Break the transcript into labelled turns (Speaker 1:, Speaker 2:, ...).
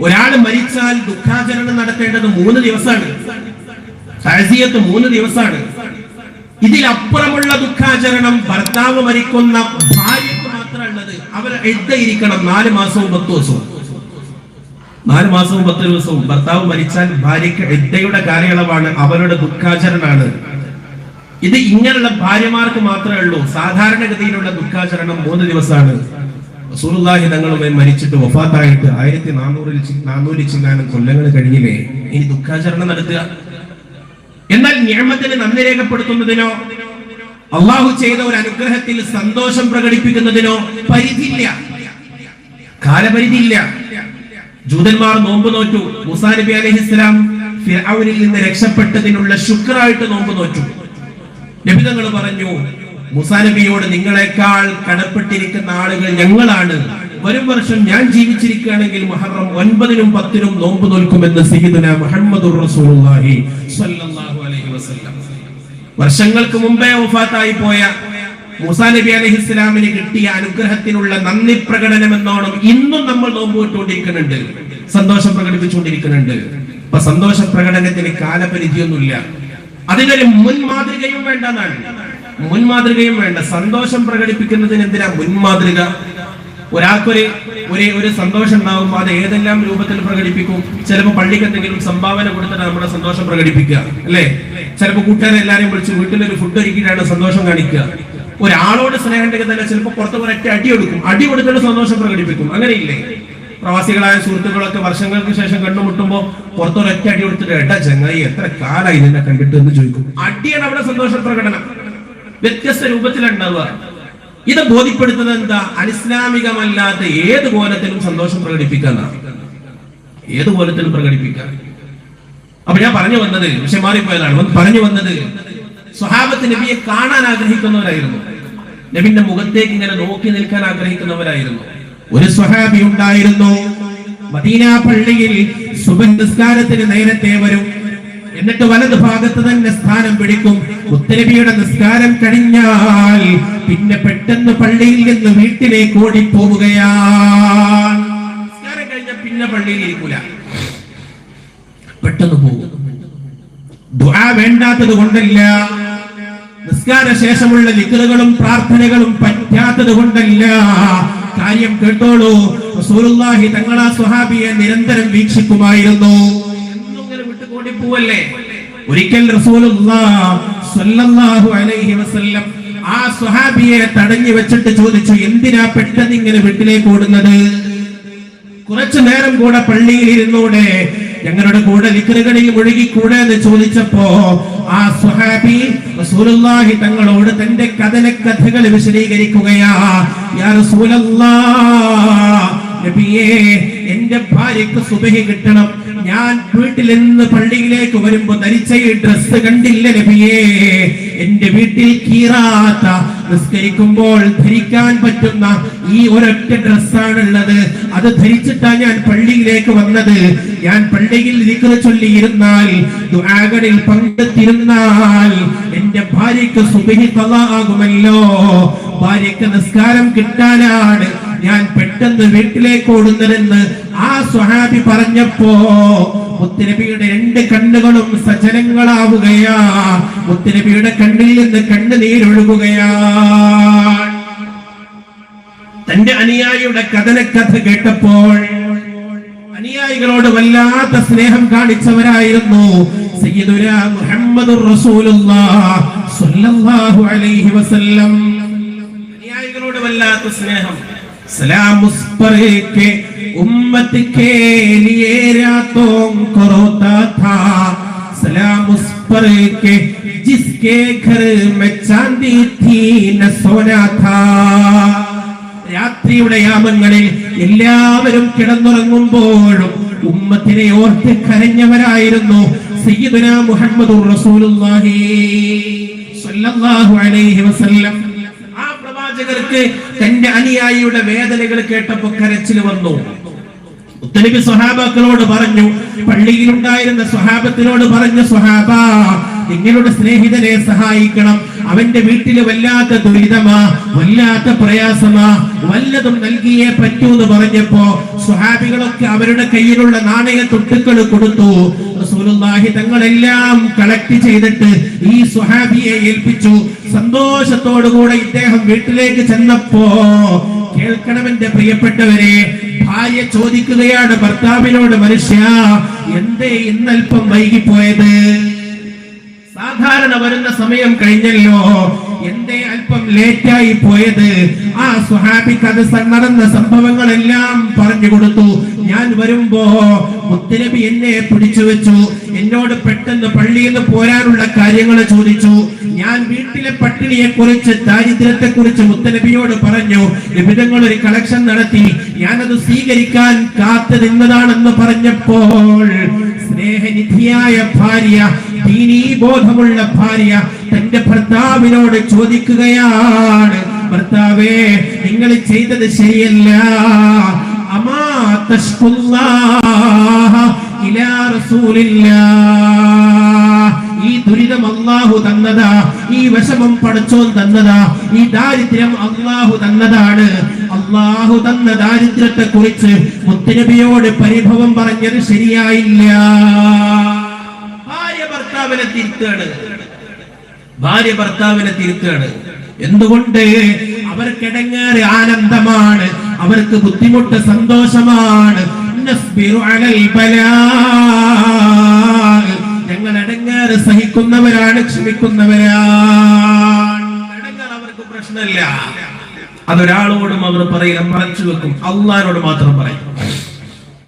Speaker 1: ഒരാൾ മരിച്ചാൽ ദുഃഖാചരണം നടത്തേണ്ടത് മൂന്ന് ദിവസമാണ്. തഴസിയത്ത് മൂന്ന് ദിവസമാണ്. ഇതിലപ്പുറമുള്ള ദുഃഖാചരണം ഭർത്താവ് മരിക്കുന്ന ഭാര്യക്ക് മാത്രമുള്ളത് അവർ എഴുതയിരിക്കണം നാല് മാസവും പത്ത് ദിവസവും. നാല് മാസവും പത്ത് ദിവസവും. ഭർത്താവ് മരിച്ചാൽ ഭാര്യയ്ക്ക് എഴുതയുടെ കാലയളവാണ് അവരുടെ ദുഃഖാചരണമാണ്. ഇത് ഇങ്ങനെയുള്ള ഭാര്യമാർക്ക് മാത്രമേ ഉള്ളൂ. സാധാരണഗതിയിലുള്ള ദുഃഖാചരണം മൂന്ന് ദിവസമാണ്. റസൂലുള്ളാഹി തങ്ങളുമേ മരിച്ചിട്ട് വഫാത്തായിട്ട് ആയിരത്തി നാനൂറിൽ നാനൂറ്റി ചില്ലാനും കൊല്ലങ്ങൾ കഴിഞ്ഞില്ലേ? ഇനി ദുഃഖാചരണം നടത്തുക. എന്നാൽ ഞാമത്തിന് നന്ദി രേഖപ്പെടുത്തുന്നതിനോ അള്ളാഹു ചെയ്ത ഒരു അനുഗ്രഹത്തിൽ സന്തോഷം പ്രകടിപ്പിക്കുന്നതിനോ പരിധിയില്ല. കാലപരിധിയില്ല. ജൂതന്മാർ നോമ്പ് നോറ്റു. മുസാ നബി അലഹിസ്ലാം ഫിറൌനിൽ നിന്ന് രക്ഷപ്പെട്ടതിനുള്ള ശുക്രായിട്ട് നോമ്പ് നോറ്റു. നബിതങ്ങൾ പറഞ്ഞു മുസാ നബിയോട് നിങ്ങളെക്കാൾ കടപ്പെട്ടിരിക്കുന്ന ആളുകൾ ഞങ്ങളാണ്. വരും വർഷം ഞാൻ ജീവിച്ചിരിക്കുകയാണെങ്കിൽ മുഹറം ഒൻപതിനും പത്തിനും നോമ്പ് നോൽക്കുമെന്ന് സീദന മുഹമ്മദ് വർഷങ്ങൾക്ക് മുമ്പേ വഫാത്തായി പോയ മൂസാ നബി ഇസ്ലാമിന് കിട്ടിയ അനുഗ്രഹത്തിനുള്ള നന്ദി പ്രകടനം എന്നോണം ഇന്നും നമ്മൾ നോമ്പ് വിട്ടുകൊണ്ടിരിക്കുന്നുണ്ട് സന്തോഷം പ്രകടിപ്പിച്ചുകൊണ്ടിരിക്കുന്നുണ്ട് അപ്പൊ സന്തോഷ പ്രകടനത്തിന് കാലപരിധിയൊന്നുമില്ല. അതിനൊരു മുൻമാതൃകയും വേണ്ടതാണ് മുൻ മാതൃകയും വേണ്ട. സന്തോഷം പ്രകടിപ്പിക്കുന്നതിന് എന്തിനാ മുൻമാതൃക? ഒരാൾക്കൊരു ഒരു ഒരു സന്തോഷം ഉണ്ടാവും അത് ഏതെല്ലാം രൂപത്തിൽ പ്രകടിപ്പിക്കും? ചിലപ്പോൾ പള്ളിക്ക് എന്തെങ്കിലും സംഭാവന കൊടുത്തിട്ട് നമ്മുടെ സന്തോഷം പ്രകടിപ്പിക്കുക അല്ലേ? ചിലപ്പോൾ കൂട്ടുകാരെ എല്ലാരെയും വിളിച്ച് വീട്ടിലൊരു ഫുഡ് ഒരുക്കിയിട്ടാണ് സന്തോഷം കാണിക്കുക. ഒരാളോട് സ്നേഹം ഉണ്ടെങ്കിൽ തന്നെ ചിലപ്പോൾ പുറത്ത് ഒരൊറ്റ അടി കൊടുക്കും. അടി കൊടുത്തിട്ട് സന്തോഷം പ്രകടിപ്പിക്കും. അങ്ങനെയില്ലേ? പ്രവാസികളായ സുഹൃത്തുക്കളൊക്കെ വർഷങ്ങൾക്ക് ശേഷം കണ്ടുമുട്ടുമ്പോൾ പുറത്തൊരൊറ്റ അടി കൊടുത്തിട്ട് ഏട്ടാ ചങ്ങായി എത്ര കാലായി നിന്നെ കണ്ടിട്ട്? എന്ന് ചോദിക്കും. അടിയാണ് അവിടെ സന്തോഷ പ്രകടനം. വ്യത്യസ്ത രൂപത്തിലുണ്ടാവുക. ഇത് ബോധ്യപ്പെടുത്തുന്നത് എന്താ? അനിസ്ലാമികമല്ലാത്ത ഏത് കോലത്തിലും സന്തോഷം പ്രകടിപ്പിക്കാന്നാണ് ഏത് കോലത്തിലും പ്രകടിപ്പിക്കാം അപ്പൊ ഞാൻ പറഞ്ഞു വന്നത് പക്ഷെ മാറിപ്പോയതാണ് പറഞ്ഞു വന്നത് സ്വഹാബത്ത് നബിയെ കാണാൻ ആഗ്രഹിക്കുന്നവരായിരുന്നു. നബിന്റെ മുഖത്തേക്ക് ഇങ്ങനെ നോക്കി നിൽക്കാൻ ആഗ്രഹിക്കുന്നവരായിരുന്നു. ഒരു സ്വഹാബി ഉണ്ടായിരുന്നു. മദീന പള്ളിയിൽ സുബൻ നിസ്കാരത്തിന് നേരത്തെ വരും. എന്നിട്ട് വലത് ഭാഗത്ത് തന്നെ സ്ഥാനം പിടിക്കും. മുത്തനബിയുടെ നിസ്കാരം കഴിഞ്ഞാൽ പിന്നെ പെട്ടെന്ന് പള്ളിയിൽ നിന്ന് വീട്ടിലേക്ക് ഓടിപ്പോവുകയാണ്. നിസ്കാരം കഴിഞ്ഞ പിന്നെ പള്ളിയിൽ പെട്ടെന്ന് പോകും. ദുആ വേണ്ടാത്തത് കൊണ്ടല്ല. നിസ്കാര ശേഷമുള്ള ലിക്കറുകളും പ്രാർത്ഥനകളും പറ്റാത്തത് കൊണ്ടല്ല. കാര്യം കേട്ടോളൂ. തങ്ങളാ സ്വഹാബിയെ നിരന്തരം വീക്ഷിക്കുമായിരുന്നു. പോവല്ലേ? ഒരിക്കൽ വസല്ലം ആ സ്വഹാബിയെ തടഞ്ഞു വെച്ചിട്ട് ചോദിച്ചു എന്തിനാ പെട്ടെന്ന് ഇങ്ങനെ വീട്ടിലേക്ക് ഓടുന്നത്? കുറച്ചു നേരം കൂടെ പള്ളിയിൽ ഇരുന്നൂടെ ഞങ്ങളുടെ കൂടെ ലിക്കറുകളിൽ ഒഴുകിക്കൂടെ എന്ന് ചോദിച്ചപ്പോ ആ സുഹാബി റസൂലുള്ളാഹി തങ്ങളോട് തന്റെ കഥന കഥകൾ വിശദീകരിക്കുകയാ യാ നബിയേ എന്റെ ഭാര്യക്ക് സുബഹി കിട്ടണം. ഞാൻ വീട്ടിൽ നിന്ന് പള്ളിയിലേക്ക് വരുമ്പോ ധരിച്ച ഈ ഡ്രസ് കണ്ടില്ല നബിയേ? എന്റെ വീട്ടിൽ കീറാത്ത നിസ്കരിക്കുമ്പോൾ ധരിക്കാൻ പറ്റുന്ന ഈ ഒരൊറ്റ ഡ്രസ്സാണുള്ളത് അത് ധരിച്ചിട്ടാണ് ഞാൻ പള്ളിയിലേക്ക് വന്നത്. ഞാൻ പള്ളിയിൽ ദിക്ർ ചൊല്ലിയിരുന്നാൽ ദുആകളിൽ പങ്കെടുത്തിരുന്നാൽ എന്റെ ഭാര്യക്ക് സുബഹി തലാകുമല്ലോ ഭാര്യക്ക് നിസ്കാരം കിട്ടാനാണ് ഞാൻ പെട്ടെന്ന് വീട്ടിലേക്ക് ഓടുന്നതെന്ന് ആ സ്വഹാബി പറഞ്ഞപ്പോ മുത്തുനബിയുടെ രണ്ട് കണ്ണുകളും സജനങ്ങളാവുകയാ മുത്തുനബിയുടെ കണ്ണിൽ നിന്ന് കണ്ണുനീരൊഴുകുകയാ. തന്റെ അനുയായിയുടെ കഥന കഥ കേട്ടപ്പോൾ അനുയായികളോട് വല്ലാത്ത സ്നേഹം കാണിച്ചവരായിരുന്നു. റസൂലുള്ളാഹ് സ്വല്ലല്ലാഹു അലൈഹി വസല്ലം. അനുയായികളോട് വല്ലാത്ത സ്നേഹം. सलाम उस पर के उम्मत के लिए रातों को रोता था सलाम उस पर के जिसके घर में चांदी थी न सोना था രാത്രിയുടെ യാമങ്ങളിൽ എല്ലാവരും കിടന്നുറങ്ങുമ്പോഴും ഉമ്മത്തിനെ ഓർത്ത് കരഞ്ഞവരായിരുന്നു സയ്യിദുന മുഹമ്മദുർ റസൂലുള്ളാഹി സ്വല്ലല്ലാഹു അലൈഹി വസല്ലം ആ പ്രവാചകർക്ക് തന്റെ അനുയായിയുടെ വേദനകൾ കേട്ടപ്പോ കരച്ചിൽ വന്നു. മുത്തനബി സ്വഹാബാക്കളോട് പറഞ്ഞു പള്ളിയിലുണ്ടായിരുന്ന സ്വഹാബത്തിനോട് പറഞ്ഞു സ്വഹാബ നിങ്ങളുടെ സ്നേഹിതനെ സഹായിക്കണം. അവന്റെ വീട്ടിൽ വല്ലാത്ത ദുരിതമാ വല്ലാത്ത പ്രയാസമാ വല്ലതും നൽകിയേ പറ്റൂ എന്ന് പറഞ്ഞപ്പോ സ്വഹാബികളൊക്കെ അവരുടെ കയ്യിലുള്ള നാണയ തൊട്ടുക്കൾ കൊടുത്തു. റസൂലുള്ളാഹി തങ്ങളെല്ലാം കളക്ട് ചെയ്തിട്ട് ഈ സ്വഹാബിയെ ഏൽപ്പിച്ചു. സന്തോഷത്തോടുകൂടെ ഇദ്ദേഹം വീട്ടിലേക്ക് ചെന്നപ്പോ കേൾക്കണം എന്റെ പ്രിയപ്പെട്ടവരെ ഭാര്യ ചോദിക്കുകയാണ് ഭർത്താവിനോട് മനുഷ്യ എന്തേ ഇന്നൽപ്പം വൈകിപ്പോയത്? സാധാരണ വരുന്ന സമയം കഴിഞ്ഞല്ലോ. എന്തേ അല്പം ലേറ്റായി പോയത്. ആ സുഹാബിക്ക് അത് നടന്ന സംഭവങ്ങളെല്ലാം പറഞ്ഞു കൊടുത്തു. ഞാൻ വരുമ്പോ മുത്തലബി എന്നെ പിടിച്ചു വെച്ചു. എന്നോട് പെട്ടെന്ന് പള്ളിയിൽ നിന്ന് പോരാനുള്ള കാര്യങ്ങൾ ചോദിച്ചു. ഞാൻ വീട്ടിലെ പട്ടിണിയെ കുറിച്ച് ദാരിദ്ര്യത്തെ കുറിച്ച് മുത്തലബിയോട് പറഞ്ഞു. വിവിധങ്ങൾ ഒരു കളക്ഷൻ നടത്തി. ഞാനത് സ്വീകരിക്കാൻ കാത്തു നിന്നതാണെന്ന് പറഞ്ഞപ്പോൾ സ്നേഹനിധിയായ ഭാര്യ ബോധമുള്ള ഭാര്യ തന്റെ ഭർത്താവിനോട് ചോദിക്കുകയാണ് ഭർത്താവേ നിങ്ങൾ ചെയ്തത് ശരിയല്ല. അമാ ഇലാ റസൂലില്ലാ. ഈ ദുരിതം അള്ളാഹു തന്നതാ ഈ വിഷമം പടച്ചോൻ തന്നതാ ഈ ദാരിദ്ര്യം അള്ളാഹു തന്നതാണ്. അള്ളാഹു തന്ന ദാരിദ്ര്യത്തെ കുറിച്ച് മുത്തനബിയോട് പരിഭവം പറഞ്ഞത് ശരിയായില്ല. ഭർത്താവിനെ തിരുത്താണ് ഭാര്യ ഭർത്താവിനെ തിരുത്താണ് എന്തുകൊണ്ട്? അവർക്കിടങ്ങേറെ ആനന്ദമാണ്. അവർക്ക് ബുദ്ധിമുട്ട് സന്തോഷമാണ്. ഞങ്ങൾ അടങ്ങാറ് സഹിക്കുന്നവരാണ് ക്ഷമിക്കുന്നവരാണ്. അവർക്ക് പ്രശ്നമില്ല. അതൊരാളോടും അവർ പറയില്ല മറച്ചു വെക്കും. അള്ളഹാനോട് മാത്രം പറയും.